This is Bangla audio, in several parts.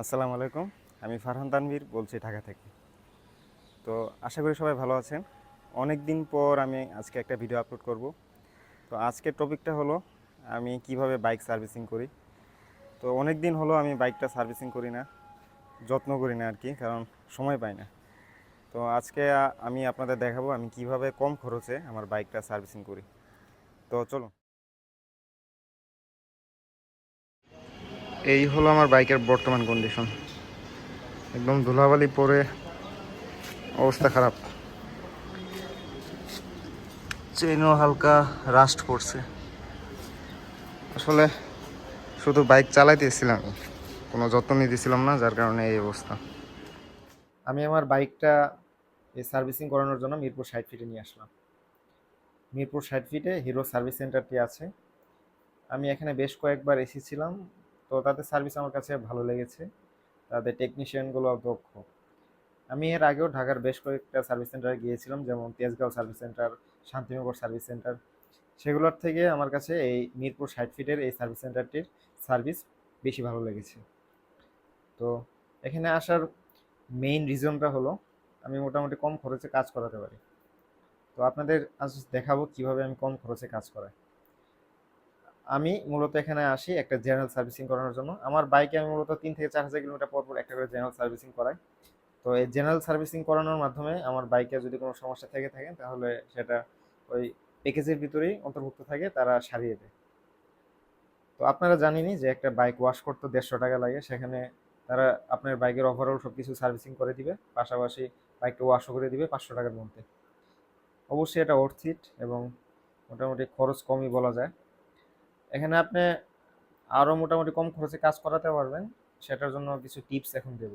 আসসালামু আলাইকুম। আমি ফারহান তানভীর বলছি ঢাকা থেকে। তো আশা করি সবাই ভালো আছেন। অনেক দিন পর আমি আজকে একটা ভিডিও আপলোড করব। তো আজকের টপিকটা হলো, আমি কীভাবে বাইক সার্ভিসিং করি। তো অনেক দিন হলো আমি বাইকটা সার্ভিসিং করি না, যত্ন করি না আর কি, কারণ সময় পাই না। তো আজকে আমি আপনাদের দেখাবো আমি কীভাবে কম খরচে আমার বাইকটা সার্ভিসিং করি। তো চলুন। এই হলো আমার বাইকের বর্তমান কন্ডিশন একদম ধুলাবালি পরে অবস্থা খারাপ। চেনও হালকা রাস্ট করছে আসলে শুধু বাইক চালাইতেছিলাম, কোনো যত্ন নিতেছিলাম না, যার কারণে এই অবস্থা। আমি আমার বাইকটা এই সার্ভিসিং করানোর জন্য মিরপুর ষাট ফিটে নিয়ে আসলাম। মিরপুর ষাট ফিটে হিরো সার্ভিস সেন্টারটি আছে। আমি এখানে বেশ কয়েকবার এসেছিলাম তো তাদের সার্ভিস আমার কাছে ভালো লেগেছে। তাদের টেকনিশিয়ানগুলো দক্ষ। আমি এর আগেও ঢাকার বেশ কয়েকটা সার্ভিস সেন্টারে গিয়েছিলাম, যেমন Tejgaon service centre Shantinagar service centre সেগুলোর থেকে আমার কাছে এই মিরপুর ষাট ফিটের এই সার্ভিস সেন্টারটির সার্ভিস বেশি ভালো লেগেছে। তো এখানে আসার মেইন রিজনটা হলো, আমি মোটামুটি কম খরচে কাজ করাতে পারি। তো আপনাদের আজ দেখাবো কীভাবে আমি কম খরচে কাজ করাই। আমি মূলত এখানে আসি একটা জেনারেল সার্ভিসিং করানোর জন্য। আমার বাইকে আমি মূলত তিন থেকে চার হাজার কিলোমিটার পর পর একটা করে জেনারেল সার্ভিসিং করাই। তো এই জেনারেল সার্ভিসিং করানোর মাধ্যমে আমার বাইকে যদি কোনো সমস্যা থেকে থাকে, তাহলে সেটা ওই প্যাকেজের ভিতরেই অন্তর্ভুক্ত থাকে, তারা সারিয়ে দেয়। তো আপনারা জানেনই যে একটা বাইক ওয়াশ করতে দেড়শো টাকা লাগে, সেখানে তারা আপনার বাইকের ওভারঅল সব কিছু সার্ভিসিং করে দিবে, পাশাপাশি বাইকটা ওয়াশও করে দিবে পাঁচশো টাকার মধ্যে। অবশ্যই এটা অর্থিট এবং মোটামুটি খরচ কমই বলা যায়। এখানে আপনি আরও মোটামুটি কম খরচে কাজ করাতে পারবেন। সেটার জন্য কিছু টিপস এখন দেব।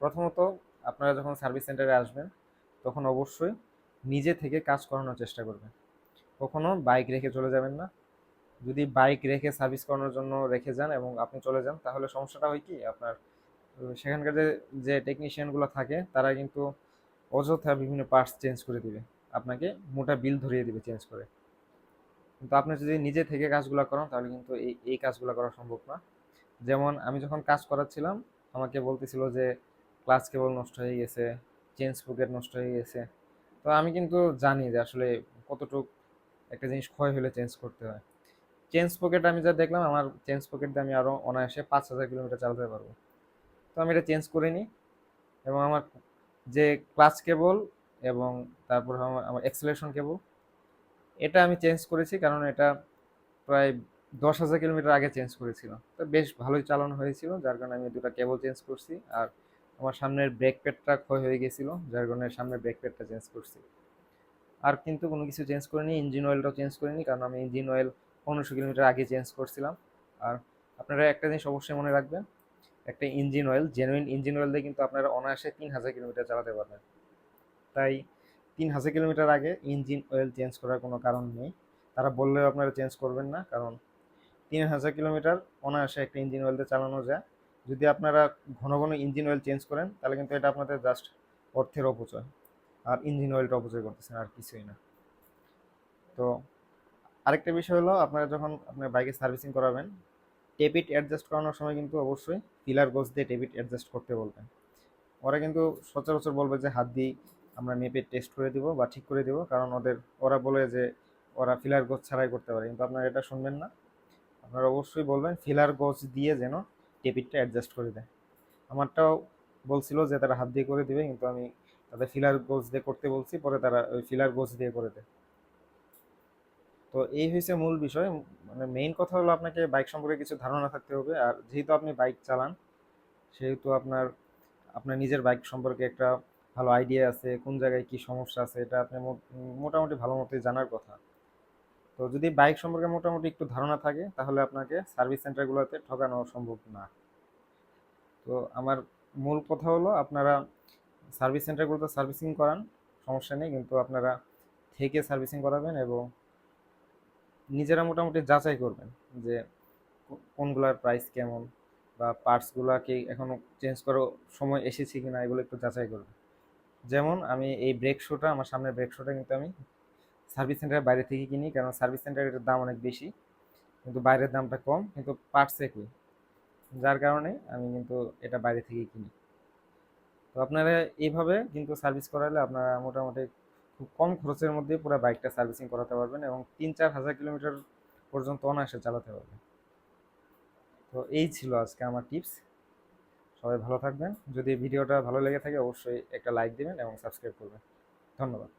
প্রথমত, আপনারা যখন সার্ভিস সেন্টারে আসবেন, তখন অবশ্যই নিজে থেকে কাজ করানোর চেষ্টা করবেন। কখনো বাইক রেখে চলে যাবেন না। যদি বাইক রেখে সার্ভিস করানোর জন্য রেখে যান এবং আপনি চলে যান, তাহলে সমস্যাটা হয় কি? আপনার সেখানকার যে যে টেকনিশিয়ানগুলো থাকে, তারা কিন্তু অযথা বিভিন্ন পার্টস চেঞ্জ করে দিবে। আপনাকে মোটা বিল ধরিয়ে দিবে চেঞ্জ করে। কিন্তু আপনি যদি নিজে থেকে কাজগুলো করেন, তাহলে কিন্তু এই এই কাজগুলো করা সম্ভব না। যেমন আমি যখন কাজ করাচ্ছিলাম, আমাকে বলতেছিল যে ক্লাচ কেবল নষ্ট হয়ে গেছে, চেঞ্জ পকেট নষ্ট হয়ে গেছে। তো আমি কিন্তু জানি যে আসলে কতটুক একটা জিনিস ক্ষয় হলে চেঞ্জ করতে হয়। চেঞ্জ পকেট আমি যা দেখলাম, আমার চেঞ্জ পকেট দিয়ে আমি আরও অনায়াসে পাঁচ হাজার কিলোমিটার চালাতে পারব। তো আমি এটা চেঞ্জ করে নিই এবং আমার যে ক্লাচ কেবল এবং তারপর আমার আমার এক্সেলেশন কেবল এটা আমি চেঞ্জ করেছি কারণ এটা প্রায় দশ হাজার কিলোমিটার আগে চেঞ্জ করেছিল। তো বেশ ভালোই চালানো হয়েছিল, যার কারণে আমি দুটো কেবল চেঞ্জ করছি আর আমার সামনের ব্রেক প্যাডটা ক্ষয় হয়ে গেছিল, যার কারণে সামনের ব্রেক প্যাডটা চেঞ্জ করছি। আর কিন্তু কোনো কিছু চেঞ্জ করিনি ইঞ্জিন অয়েলটাও চেঞ্জ করিনি কারণ আমি ইঞ্জিন অয়েল পনেরোশো কিলোমিটার আগে চেঞ্জ করছিলাম। আর আপনারা একটা জিনিস অবশ্যই মনে রাখবেন, একটা engine oil genuine engine oil দিয়ে কিন্তু আপনারা অনায়াসে তিন হাজার কিলোমিটার চালাতে পারবেন। তাই তিন হাজার কিলোমিটার আগে ইঞ্জিন অয়েল চেঞ্জ করার কোনো কারণ নেই। তারা বললেও আপনারা চেঞ্জ করবেন না, কারণ তিন হাজার কিলোমিটার অনায়াসে একটা ইঞ্জিন অয়েল দিয়ে চালানো যায়। যদি আপনারা ঘন ঘন ইঞ্জিন অয়েল চেঞ্জ করেন, তাহলে কিন্তু এটা আপনাদের জাস্ট অর্থের অপচয়। আর ইঞ্জিন অয়েলটা অপচয় করতেছেন, আর কিছুই না। তো আরেকটা বিষয় হলো, আপনারা যখন আপনার বাইকে সার্ভিসিং করাবেন টেপিট অ্যাডজাস্ট করানোর সময় কিন্তু অবশ্যই পিলার গোজ দিয়ে টেপিট অ্যাডজাস্ট করতে বলবেন। ওরা কিন্তু সচরাচর বলবে যে হাত দিয়ে আমরা মেপে টেস্ট করে দিব বা ঠিক করে দিব, কারণ ওদের, ওরা বলে যে ওরা ফিলার গোজ ছাড়াই করতে পারে। কিন্তু আপনারা এটা শুনবেন না। আপনারা অবশ্যই বলবেন ফিলার গোজ দিয়ে যেন টেপিটটা অ্যাডজাস্ট করে দেয়। আমারটাও বলছিল যে তারা হাত দিয়ে করে দিবে, কিন্তু আমি তাদের ফিলার গোজ দিয়ে করতে বলছি, পরে তারা ওই ফিলার গোজ দিয়ে করে দেয়। তো এই হয়েছে মূল বিষয়। মানে মেইন কথা হলো আপনাকে বাইক সম্পর্কে কিছু ধারণা থাকতে হবে। আর যেহেতু আপনি বাইক চালান, সেহেতু আপনার আপনার নিজের বাইক সম্পর্কে একটা ভালো আইডিয়া আছে, কোন জায়গায় কি সমস্যা আছে, এটা আপনি মোটামুটি ভালো মতোই জানার কথা। তো যদি বাইক সম্পর্কে মোটামুটি একটু ধারণা থাকে, তাহলে আপনাকে সার্ভিস সেন্টারগুলোতে ঠকানো সম্ভব না। তো আমার মূল কথা হলো, আপনারা সার্ভিস সেন্টারগুলোতে সার্ভিসিং করান, সমস্যা নেই, কিন্তু আপনারা থেকে সার্ভিসিং করাবেন এবং নিজেরা মোটামুটি যাচাই করবেন যে কো- কোনগুলার প্রাইস কেমন বা পার্টসগুলা এখনও চেঞ্জ করার সময় এসেছে কিনা, এগুলো একটু যাচাই করবেন। যেমন আমি এই ব্রেক শোটা আমার সামনের ব্রেক শোটা কিন্তু আমি সার্ভিস সেন্টারের বাইরে থেকে কিনি কারণ সার্ভিস সেন্টারের দাম অনেক বেশি, কিন্তু বাইরের দামটা কম, কিন্তু পার্টস একই যার কারণে আমি কিন্তু এটা বাইরে থেকে কিনি। তো আপনারা এইভাবে কিন্তু সার্ভিস করালে আপনারা মোটামুটি খুব কম খরচের মধ্যে পুরো বাইকটা সার্ভিসিং করাতে পারবেন এবং তিন চার হাজার কিলোমিটার পর্যন্ত অনায়াসে চালাতে পারবেন। তো এই ছিল আজকে আমার টিপস সবাই ভালো থাকবেন। যদি ভিডিওটা ভালো লেগে থাকে, অবশ্যই একটা লাইক দেবেন এবং সাবস্ক্রাইব করবেন। ধন্যবাদ।